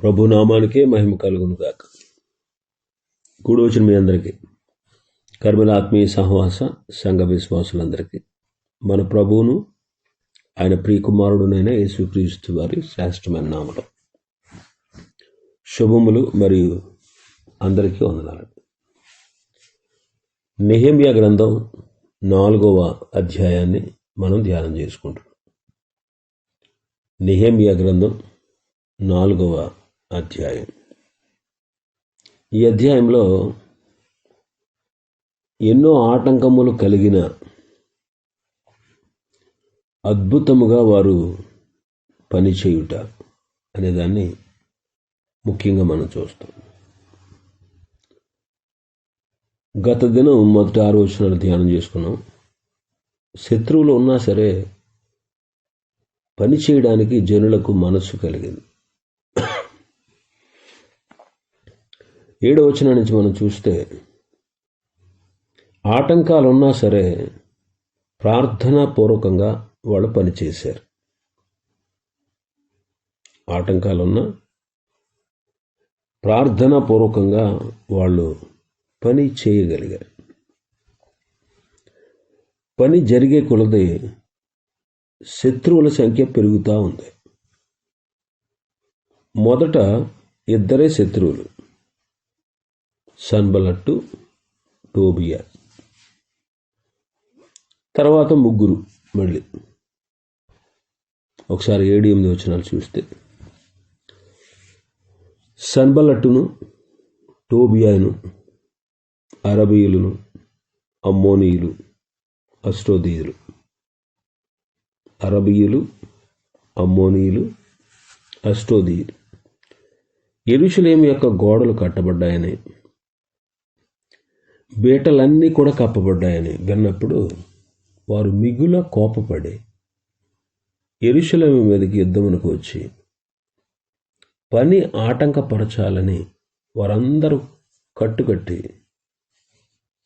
ప్రభు నామానికే మహిమ కలుగును గాక కూడి వచ్చిన మీ అందరికీ కర్మల ఆత్మీయ సహవాస సంఘ విశ్వాసులందరికీ మన ప్రభువును ఆయన ప్రియకుమారుడునైన యేసుక్రీస్తు వారి శ్రేష్టమైన నామలు శుభములు మరియు అందరికీ వందనాలు. నెహమ్యా గ్రంథం నాలుగవ అధ్యాయాన్ని మనం ధ్యానం చేసుకుంటున్నాం. నెహమ్యా గ్రంథం నాలుగవ అధ్యాయం. ఈ అధ్యాయంలో ఎన్నో ఆటంకములు కలిగిన అద్భుతముగా వారు పనిచేయుట అనేదాన్ని ముఖ్యంగా మనం చూస్తాం. గత దినం మొదటి ఆరు వచ్చినాలు ధ్యానం చేసుకున్నాం. శత్రువులు ఉన్నా సరే పని చేయడానికి జనులకు మనస్సు కలిగింది. ఏడవ నుంచి మనం చూస్తే ఆటంకాలు ఉన్నా సరే ప్రార్థనాపూర్వకంగా వాళ్ళు పనిచేశారు. ఆటంకాలున్నా ప్రార్థనా పూర్వకంగా వాళ్ళు పని చేయగలిగారు. పని జరిగే కొలది శత్రువుల సంఖ్య పెరుగుతూ ఉంది. మొదట ఇద్దరే శత్రువులు. సన్బలట్టు టోబియా. తర్వాత ముగ్గురు మళ్ళీ. ఒకసారి ఏడు ఎనిమిది వచనాలు చూస్తే. సన్బలట్టును టోబియాను అరబీయులను అమ్మోనీయులు అస్టోదీయులు. అరబీయులు అమ్మోనీయులు అస్టోదీయులు. ఎరుషులేం యొక్క గోడలు కట్టబడ్డాయని బీటలన్నీ కూడా కప్పబడ్డాయని విన్నప్పుడు వారు మిగుల కోపపడి ఎరుశలమి మీదకి యుద్ధమునకు వచ్చి పని ఆటంకపరచాలని వారందరూ కట్టుకట్టి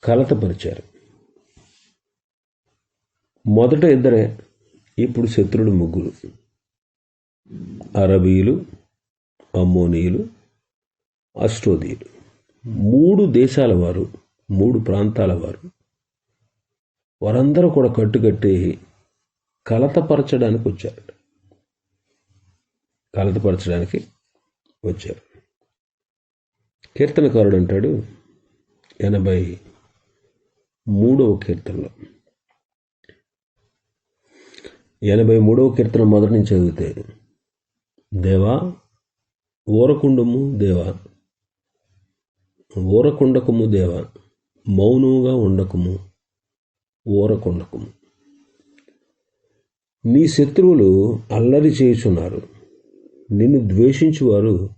కలతపరిచారు. మొదట ఇద్దరే ఇప్పుడు శత్రుడు ముగ్గురు. అరబీయులు అమ్మోనీయులు అస్ట్రోదీయులు మూడు దేశాల వారు మూడు ప్రాంతాల వారు. వారందరూ కూడా కట్టుకట్టి కలతపరచడానికి వచ్చారు. కలతపరచడానికి వచ్చారు. కీర్తనకారుడు అంటాడు ఎనభై మూడవ కీర్తనలో. ఎనభై మూడవ కీర్తన మొదటి నుంచి చదివితే దేవా ఊరకుండము దేవా ఊరకుండకము దేవా మౌనముగా ఉండకము ఊరకుండకము. నీ శత్రువులు అల్లరి చేయుచున్నారు. నిన్ను ద్వేషించువారు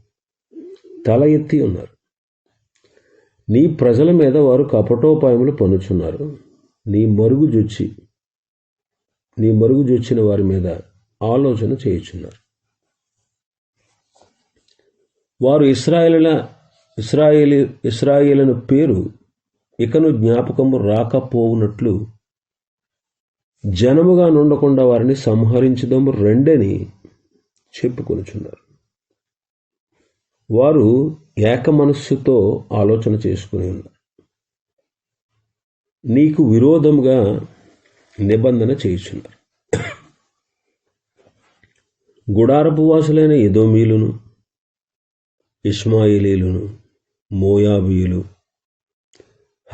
తల ఎత్తి ఉన్నారు. నీ ప్రజల మీద వారు కపటోపాయములు పనుచున్నారు నీ మరుగు జొచ్చి నీ మరుగు జొచ్చిన వారి మీద ఆలోచన చేయుచున్నారు. వారు ఇస్రాయేల ఇస్రాయేలి ఇస్రాయేలను పేరు ఇకను జ్ఞాపకము రాకపోవునట్లు జనముగా నుండకుండా వారిని సంహరించదము రెండని చెప్పుకొనుచున్నారు. వారు ఏక మనస్సుతో ఆలోచన చేసుకుని ఉన్నారు. నీకు విరోధముగా నిబంధన చేయుచున్నారు. గుడారపు వాసులైన ఎదోమీలును ఇస్మాయిలీలును మోయాబీయులు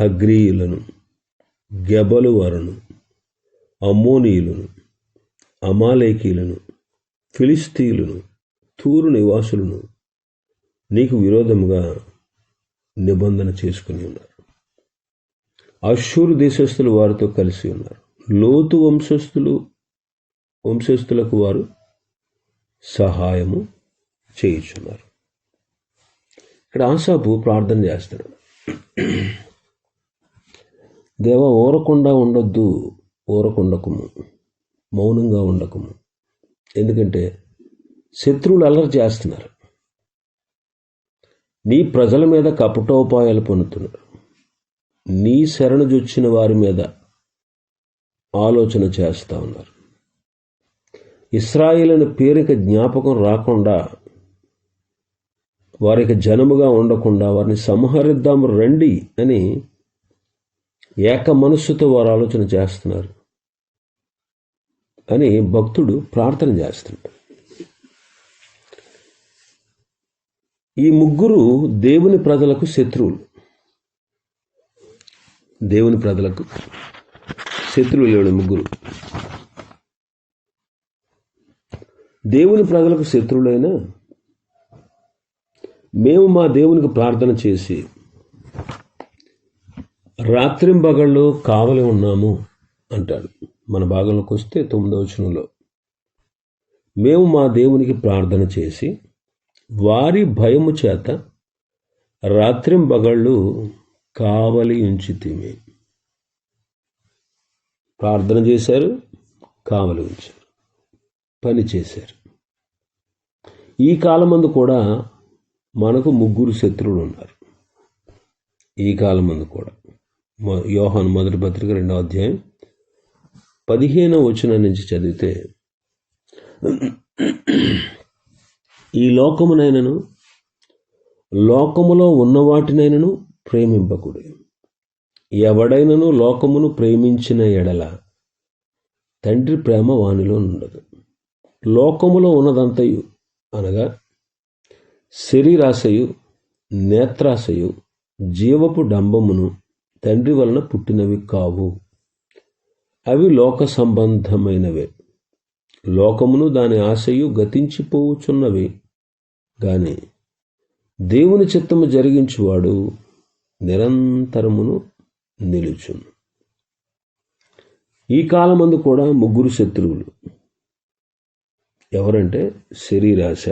హగ్రీయులను గెబలు వరును అమ్మోనీయులను అమాలేకీలను ఫిలిస్తీయులను తూరు నివాసులను నీకు విరోధముగా నిబంధన చేసుకుని ఉన్నారు. అశూరు దేశస్థులు వారితో కలిసి ఉన్నారు. లోతు వంశస్థులు వంశస్థులకు వారు సహాయము చేయుచున్నారు. ఇక్కడ ఆశాపు ప్రార్థన చేస్తున్నాడు దేవ ఊరకుండా ఉండొద్దు ఊరకుండకము మౌనంగా ఉండకము. ఎందుకంటే శత్రువులు అల్లరి చేస్తున్నారు. నీ ప్రజల మీద కపటోపాయాలు పొందుతున్నారు. నీ శరణు జొచ్చిన వారి మీద ఆలోచన చేస్తూ ఉన్నారు. ఇస్రాయిల్ పేరిక జ్ఞాపకం రాకుండా వారికి జనముగా ఉండకుండా వారిని సంహరిద్దాము రండి అని ఏక మనస్సుతో వారు ఆలోచన చేస్తున్నారు అని భక్తుడు ప్రార్థన చేస్తున్నాడు. ఈ ముగ్గురు దేవుని ప్రజలకు శత్రువులు. దేవుని ప్రజలకు శత్రువులు లేడు ముగ్గురు. దేవుని ప్రజలకు శత్రువులైనా మేము మా దేవునికి ప్రార్థన చేసి రాత్రింబగళ్ళు కావలి ఉన్నాము అంటాడు. మన భాగంలోకి వస్తే తొమ్మిదవ వచనంలో. మేము మా దేవునికి ప్రార్థన చేసి వారి భయము చేత రాత్రింబగళ్ళు కావలి ఉంచితిమి. ప్రార్థన చేశారు కావలి ఉంచారు పని చేశారు. ఈ కాలమందు కూడా మనకు ముగ్గురు శత్రువులు ఉన్నారు. ఈ కాలమందు కూడా. యోహాను మొదటి పత్రిక రెండవ అధ్యాయం పదిహేనవ వచనం నుంచి చదివితే ఈ లోకమునైనను లోకములో ఉన్న వాటినైనను ప్రేమింపకుడి. ఎవడైనను లోకమును ప్రేమించిన ఎడల తండ్రి ప్రేమ వానిలో ఉండదు లోకములో ఉన్నదంతయు అనగా శరీరాశయు నేత్రాశయు జీవపు డంబమును తండ్రి వలన పుట్టినవి కావు. అవి లోక సంబంధమైనవే. లోకమును దాని ఆశయు గతించిపోవుచున్నవి. గాని దేవుని చిత్తము జరిగించువాడు నిరంతరమును నిలుచును. ఈ కాలమందు కూడా ముగ్గురు శత్రువులు. ఎవరంటే శరీరాశ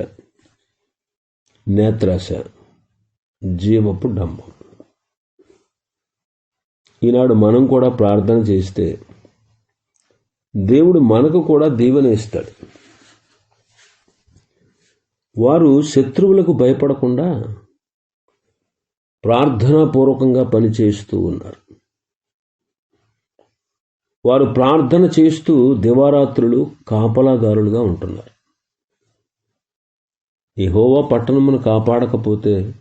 నేత్రాశ జీవపు డంబం. ఈనాడు మనం కూడా ప్రార్థన చేస్తే దేవుడు మనకు కూడా దీవెన ఇస్తాడు. వారు శత్రువులకు భయపడకుండా ప్రార్థనాపూర్వకంగా పనిచేస్తూ ఉన్నారు. వారు ప్రార్థన చేస్తూ దివారాత్రులు కాపలాదారులుగా ఉంటున్నారు. ఈ హోవా పట్టణమును కాపాడకపోతే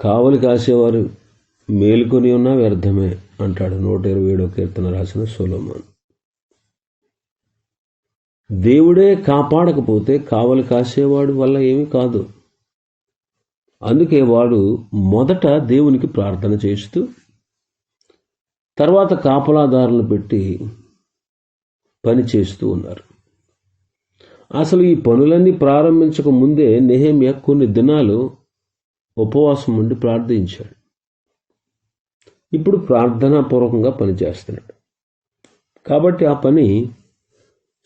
కావలి కాసేవారు మేలుకొని ఉన్నా వ్యర్థమే అంటాడు నూట ఇరవై ఏడో కీర్తన రాసిన సోలోమాన్. దేవుడే కాపాడకపోతే కావలి కాసేవాడు వల్ల ఏమీ కాదు. అందుకే వాడు మొదట దేవునికి ప్రార్థన చేస్తూ తర్వాత కాపలాదారులు పెట్టి పని చేస్తూ ఉన్నారు. అసలు ఈ పనులన్నీ ప్రారంభించక ముందే నెహేమియా కొన్ని దినాలు ఉపవాసం ఉండి ప్రార్థించాడు. ఇప్పుడు ప్రార్థనాపూర్వకంగా పనిచేస్తున్నాడు. కాబట్టి ఆ పని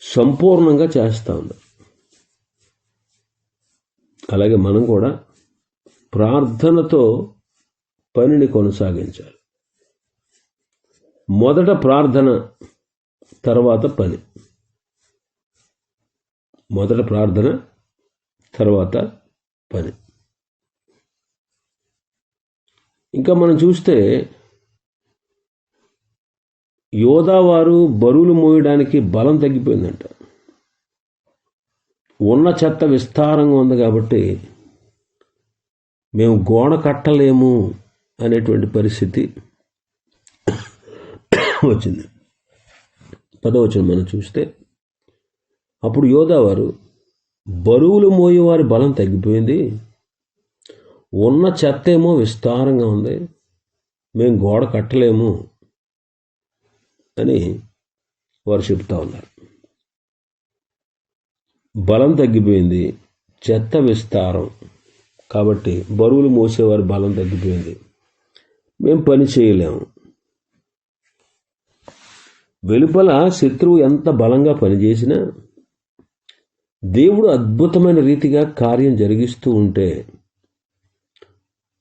సంపూర్ణంగా చేస్తూ ఉన్నాడు అలాగే మనం కూడా ప్రార్థనతో పనిని కొనసాగించాలి. మొదట ప్రార్థన తర్వాత పని. మొదట ప్రార్థన తర్వాత పని. ఇంకా మనం చూస్తే యోధావారు బరువులు మోయడానికి బలం తగ్గిపోయిందంట. ఉన్న చెత్త విస్తారంగా ఉంది కాబట్టి మేము గోడ కట్టలేము అనేటువంటి పరిస్థితి వచ్చింది. పదవచనం మనం చూస్తే అప్పుడు యోధావారు బరువులు మోయేవారి బలం తగ్గిపోయింది. ఉన్న చెత్త ఏమో విస్తారంగా ఉంది. మేము గోడ కట్టలేము అని వారు చెప్తా ఉన్నారు. బలం తగ్గిపోయింది చెత్త విస్తారం. కాబట్టి బరువులు మోసేవారి బలం తగ్గిపోయింది. మేము పని చేయలేము వెలుపల శత్రువు ఎంత బలంగా పనిచేసినా దేవుడు అద్భుతమైన రీతిగా కార్యం జరిగిస్తూ ఉంటే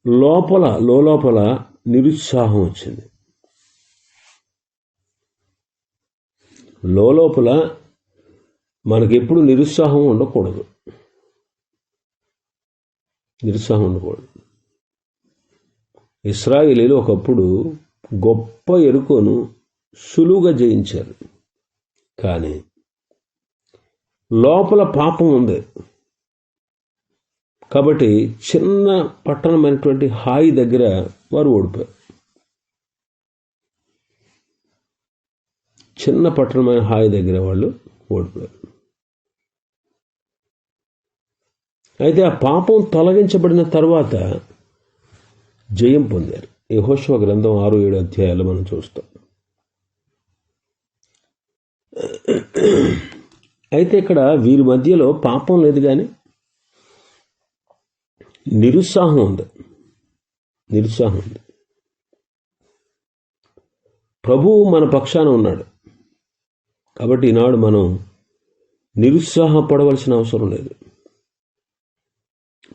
లోపల లోపల నిరుత్సాహం వచ్చింది. లోపల మనకెప్పుడు నిరుత్సాహం ఉండకూడదు. నిరుత్సాహం ఉండకూడదు. ఇస్రాయిలీలు ఒకప్పుడు గొప్ప ఎరుకను సులువుగా జయించారు. కానీ లోపల పాపం ఉంది. కాబట్టి చిన్న పట్టణమైనటువంటి హాయి దగ్గర వారు ఓడిపోయారు. చిన్న పట్టణమైన హాయి దగ్గర వాళ్ళు ఓడిపోయారు. అయితే ఆ పాపం తొలగించబడిన తర్వాత జయం పొందారు. యహోశివ గ్రంథం ఆరు ఏడు అధ్యాయాలు మనం చూస్తాం. అయితే ఇక్కడ వీరి మధ్యలో పాపం లేదు కానీ నిరుత్సాహం ఉంది. నిరుత్సాహం ఉంది. ప్రభువు మన పక్షాన ఉన్నాడు. కాబట్టి ఈనాడు మనం నిరుత్సాహపడవలసిన అవసరం లేదు.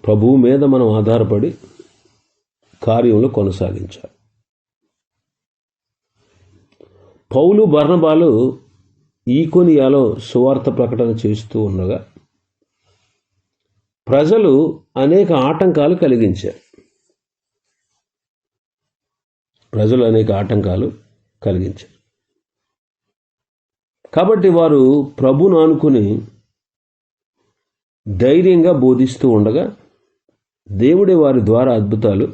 ప్రభువు మీద మనం ఆధారపడి కార్యంలో కొనసాగించాలి. పౌలు బర్ణబాలు ఈకొనియాలో సువార్త ప్రకటన చేస్తూ ఉండగా ప్రజలు అనేక ఆటంకాలు కలిగించారు. ప్రజలు అనేక ఆటంకాలు కలిగించారు. కాబట్టి వారు ప్రభును అనుకుని ధైర్యంగా బోధిస్తూ ఉండగా దేవుడే వారి ద్వారా అద్భుతాలు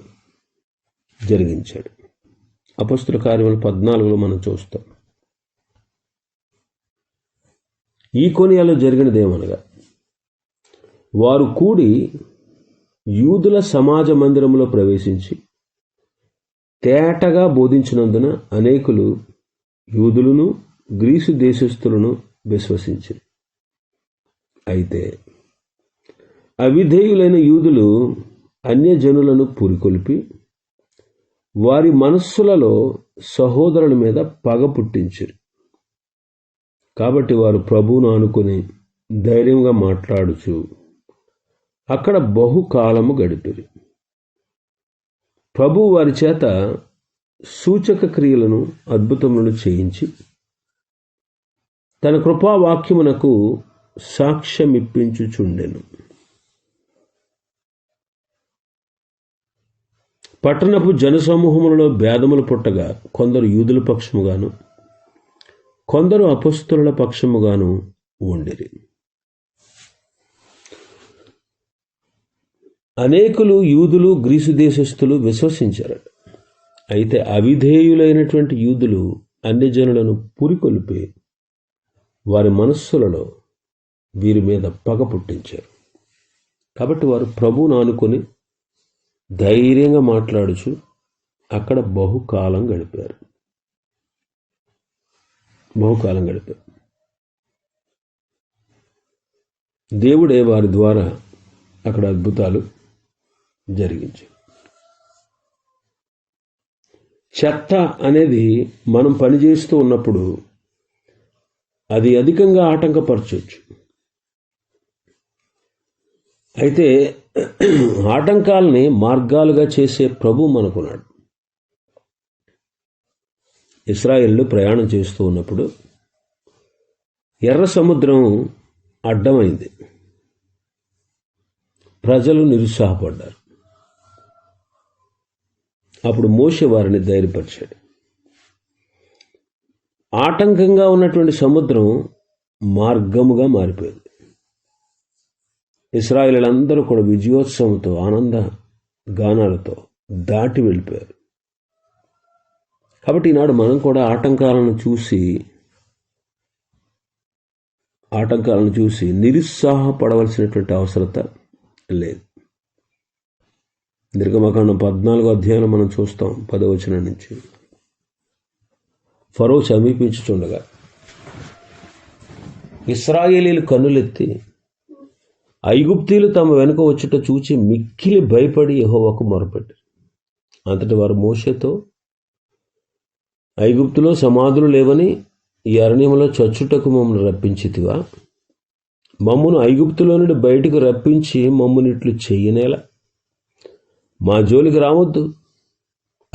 జరిగించాడు. అపస్తుల కార్యములు పద్నాలుగులో మనం చూస్తాం. ఈ కొనియాలో జరిగినదేమనగా వారు కూడి యూదుల సమాజ మందిరంలో ప్రవేశించి తేటగా బోధించినందున అనేకులు యూదులను గ్రీసు దేశస్థులను విశ్వసించారు అయితే అవిధేయులైన యూదులు అన్యజనులను పురికొల్పి వారి మనస్సులలో సహోదరుల మీద పగ పుట్టించారు. కాబట్టి వారు ప్రభువును అనుకుని ధైర్యంగా మాట్లాడుచు అక్కడ బహుకాలము గడిపిరి. ప్రభు వారి చేత సూచక క్రియలను అద్భుతములను చేయించి తన కృపావాక్యమునకు సాక్ష్యమిప్పించుచుండెను. పట్టణపు జనసమూహములలో భేదములు పుట్టగా కొందరు యూదుల పక్షముగాను కొందరు అపస్తుల పక్షముగాను ఉండిరి. అనేకులు యూదులు గ్రీసు దేశస్థులు విశ్వసించారట అయితే అవిధేయులైనటువంటి యూదులు అన్ని జనులను పురికొల్పి వారి మనస్సులలో వీరి మీద పగ పుట్టించారు. కాబట్టి వారు ప్రభువును ఆనుకొని ధైర్యంగా మాట్లాడుచు అక్కడ బహుకాలం గడిపారు. బహుకాలం గడిపారు. దేవుడే వారి ద్వారా అక్కడ అద్భుతాలు జరిగించారు. చెత్త అనేది మనం పనిచేస్తూ ఉన్నప్పుడు అది అధికంగా ఆటంకపరచవచ్చు అయితే ఆటంకాలని మార్గాలుగా చేసే ప్రభు మనకున్నాడు. ఇస్రాయేళ్ళు ప్రయాణం చేస్తూ ఉన్నప్పుడు ఎర్ర సముద్రం అడ్డమైంది. ప్రజలు నిరుత్సాహపడ్డారు. అప్పుడు మోసే వారిని ధైర్యపరిచాడు. ఆటంకంగా ఉన్నటువంటి సముద్రం మార్గముగా మారిపోయింది. ఇస్రాయిలందరూ కూడా విజయోత్సవంతో ఆనంద గానాలతో దాటి వెళ్ళిపోయారు. కాబట్టి ఈనాడు మనం కూడా ఆటంకాలను చూసి ఆటంకాలను చూసి నిరుత్సాహపడవలసినటువంటి అవసరత లేదు. నిర్గమకాండం పద్నాలుగో అధ్యాయంలో మనం చూస్తాం పదవచనం నుంచి. ఫరో సమీపించుచుండగా ఇస్రాయేలీలు కన్నులెత్తి ఐగుప్తీలు తమ వెనుక వచ్చుట చూచి మిక్కిలి భయపడి యహోవకు మొరపెట్టారు. అంతటి వారు మోసతో ఐగుప్తులో సమాధులు లేవని ఈ అరణ్యంలో చచ్చుటకు మమ్మల్ని రప్పించితివా? మమ్మను ఐగుప్తులో నుండి బయటకు రప్పించి మమ్మల్ని ఇట్లు చెయ్యనేలా మా జోలికి రావద్దు.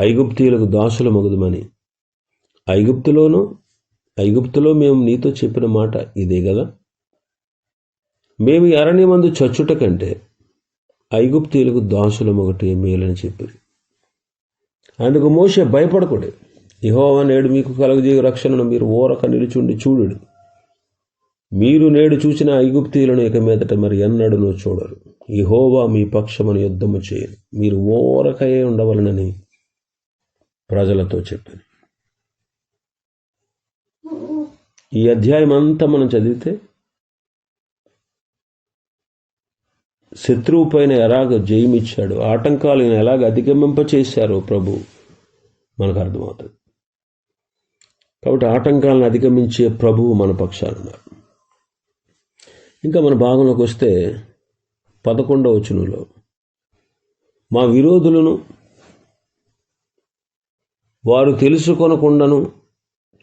ఐగుప్తీయులకు దాసుల మగుదమని ఐగుప్తులోనూ ఐగుప్తులో మేము నీతో చెప్పిన మాట ఇదే కదా? మేము అరణ్యమందు చచ్చుట కంటే ఐగుప్తీయులకు దాసులం ఒకటి మేలని చెప్పారు. అందుకు మోసే భయపడకూడదు ఇహోవా నేడు మీకు కలగజేయ రక్షణను మీరు ఓరక నిలుచుండి చూడు మీరు నేడు చూసిన ఐగుప్తీయులను ఇక మీదట మరి ఎన్నడూ చూడరు. ఇహోవా మీ పక్షమును యుద్ధము చేయరు మీరు ఓరకయే ఉండవలనని ప్రజలతో చెప్పారు. ఈ అధ్యాయం అంతా మనం చదివితే శత్రువు పైన ఎలాగ జయమిచ్చాడు ఆటంకాలను ఎలాగ అధిగమింప చేశారో ప్రభు మనకు అర్థమవుతుంది. కాబట్టి ఆటంకాలను అధిగమించే ప్రభువు మన పక్షాన ఇంకా మన భాగంలోకి వస్తే పదకొండవ వచనంలో మా విరోధులను వారు తెలుసుకొనకుండాను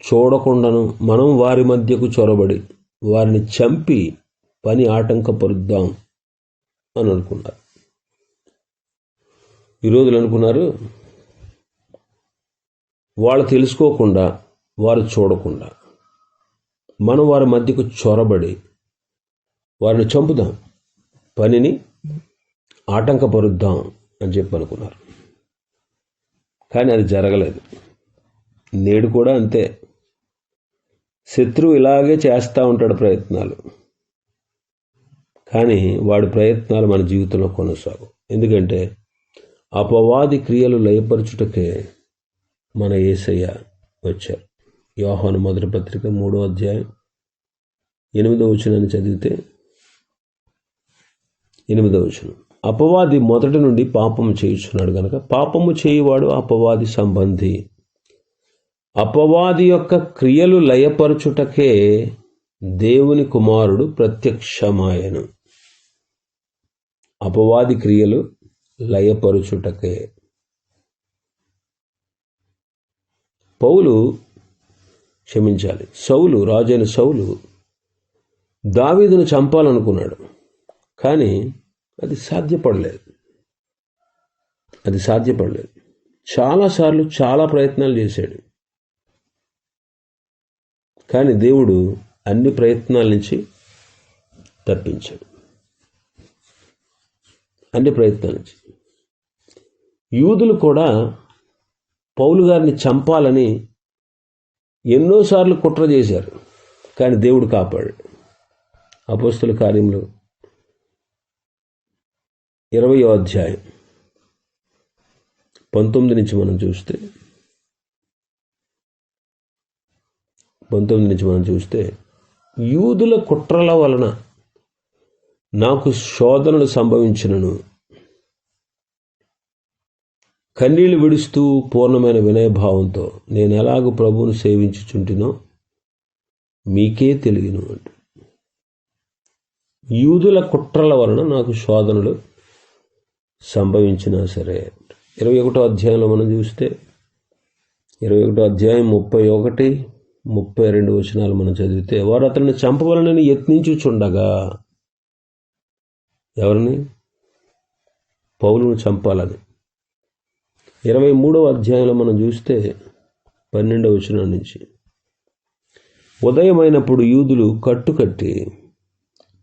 చూడకుండాను మనం వారి మధ్యకు చొరబడి వారిని చంపి పని ఆటంకపరుద్దాం అని అనుకున్నారు. విరోధులు అనుకున్నారు వాళ్ళు తెలుసుకోకుండా వారు చూడకుండా మనం వారి మధ్యకు చొరబడి వారిని చంపుదాం పనిని ఆటంకపరుద్దాం అని చెప్పి అనుకున్నారు. కానీ అది జరగలేదు. నేడు కూడా అంతే. శత్రువు ఇలాగే చేస్తూ ఉంటాడు ప్రయత్నాలు. కానీ వాడి ప్రయత్నాలు మన జీవితంలో కొనసాగు ఎందుకంటే అపవాది క్రియలు లయపరచుటకే మన ఏసయ్య వచ్చారు. యోహాను మొదటి పత్రిక మూడో అధ్యాయం ఎనిమిదో వచనాన్ని చదివితే ఎనిమిదో వచనం. అపవాది మొదటి నుండి పాపము చేయుచున్నాడు కనుక పాపము చేయువాడు అపవాది సంబంధి. అపవాది యొక్క క్రియలు లయపరచుటకే దేవుని కుమారుడు ప్రత్యక్షమాయను. అపవాది క్రియలు లయపరుచుటకే. పౌలు క్షమించాలి. సౌలు రాజైన సౌలు దావీదును చంపాలనుకున్నాడు. కానీ అది సాధ్యపడలేదు. అది సాధ్యపడలేదు. చాలాసార్లు చాలా ప్రయత్నాలు చేశాడు. కానీ దేవుడు అన్ని ప్రయత్నాల నుంచి తప్పించాడు. అన్ని ప్రయత్నాల నుంచి. యూదులు కూడా పౌలు గారిని చంపాలని ఎన్నోసార్లు కుట్ర చేశారు కానీ దేవుడు కాపాడాడు. అపోస్తుల కార్యంలో ఇరవయో అధ్యాయం పంతొమ్మిది నుంచి మనం చూస్తే పంతొమ్మిది నుంచి మనం చూస్తే యూదుల కుట్రల వలన నాకు శోధనలు సంభవించినను. కన్నీళ్ళు విడుస్తూ పూర్ణమైన వినయభావంతో నేను ఎలాగ ప్రభువును సేవించుచుంటినో మీకే తెలియను అంట. యూదుల కుట్రల వలన నాకు శోధనలు సంభవించినా సరే ఇరవై ఒకటో అధ్యాయంలో మనం చూస్తే ఇరవై ఒకటో అధ్యాయం ముప్పై ఒకటి ముప్పై రెండు వచనాలు మనం చదివితే వారు అతన్ని చంపవలనని యత్నించుచుండగా ఎవరిని? పౌలును చంపాలని ఇరవై మూడవ అధ్యాయంలో మనం చూస్తే పన్నెండవ వచనం నుంచి ఉదయమైనప్పుడు యూదులు కట్టుకట్టి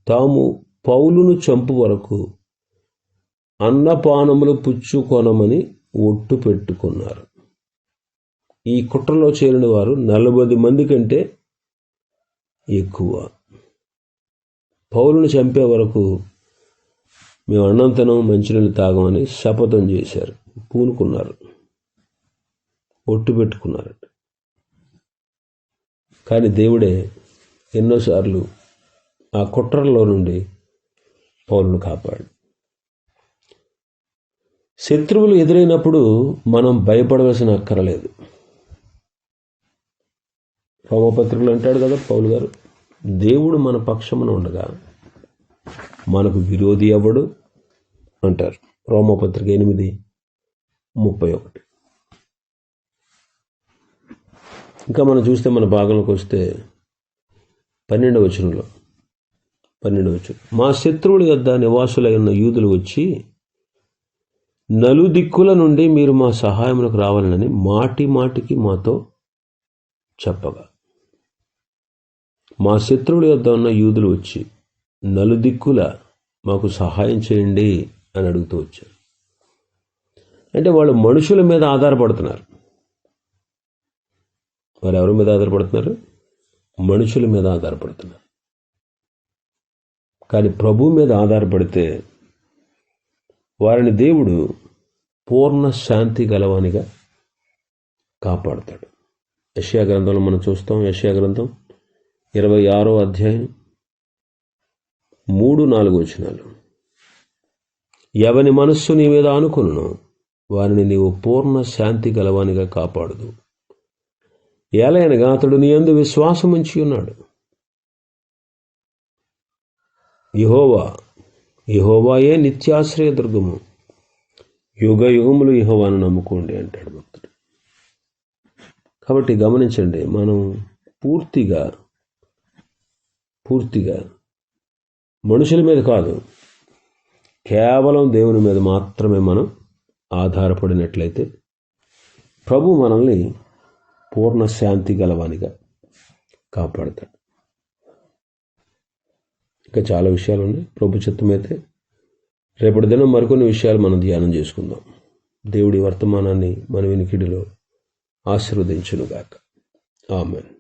తాము పౌలును చంపు వరకు అన్నపానములు పుచ్చుకొనమని ఒట్టు పెట్టుకున్నారు. ఈ కుట్రలో చేరిన వారు నలభై మంది కంటే ఎక్కువ. పౌరుని చంపే వరకు మేము అన్నంతనం మంచినీళ్ళు తాగమని శపథం చేశారు. పూనుకున్నారు. ఒట్టు పెట్టుకున్నారు. కానీ దేవుడే ఎన్నోసార్లు ఆ కుట్రల్లో నుండి పౌరుని కాపాడు. శత్రువులు ఎదురైనప్పుడు మనం భయపడవలసిన అక్కరలేదు. రోమపత్రికలు అంటాడు కదా పౌలు గారు దేవుడు మన పక్షమున ఉండగా మనకు విరోధి ఎవడు అంటారు. రోమపత్రిక ఎనిమిది ముప్పై ఒకటి. ఇంకా మనం చూస్తే మన భాగంలోకి వస్తే పన్నెండవ వచనంలో పన్నెండవ వచనం. మా శత్రువుల యొద్ద నివాసులై ఉన్న యూదులు వచ్చి నలుదిక్కుల నుండి మీరు మా సహాయములకు రావాలని మాటి మాటికి మాతో చెప్పగా. మా శత్రువుల యొద్ద ఉన్న యూదులు వచ్చి నలుదిక్కుల మాకు సహాయం చేయండి అని అడుగుతూ వచ్చారు. అంటే వాళ్ళు మనుషుల మీద ఆధారపడుతున్నారు. వారు ఎవరి మీద ఆధారపడుతున్నారు? మనుషుల మీద ఆధారపడుతున్నారు. కానీ ప్రభు మీద ఆధారపడితే వారిని దేవుడు పూర్ణ శాంతి గలవానిగా కాపాడుతాడు. యష్యా గ్రంథంలో మనం చూస్తాం యష్యా గ్రంథం ఇరవై ఆరో అధ్యాయం మూడు నాలుగు వచనాలు. ఎవని మనస్సు నీ మీద అనుకును వారిని నీవు పూర్ణ శాంతి గలవానిగా కాపాడదు. ఏలయనగా అతడు నీ యందు విశ్వాసం ఉంచి ఉన్నాడు. ఇహోవా ఇహోవాయే నిత్యాశ్రయ దుర్గము. యుగ యుగములు ఇహోవాను నమ్ముకోండి అంటాడు భక్తుడు. కాబట్టి గమనించండి మనం పూర్తిగా పూర్తిగా మనుషుల మీద కాదు. కేవలం దేవుని మీద మాత్రమే మనం ఆధారపడినట్లయితే ప్రభు మనల్ని పూర్ణ శాంతి గలవానిగా కాపాడతాడు. ఇంకా చాలా విషయాలు ఉన్నాయి. ప్రభు చిత్తమైతే రేపటి దినం మరికొన్ని విషయాలు మనం ధ్యానం చేసుకుందాం. దేవుడి వర్తమానాన్ని మన వినికిడిలో ఆశీర్వదించునుగాక. ఆమెన్.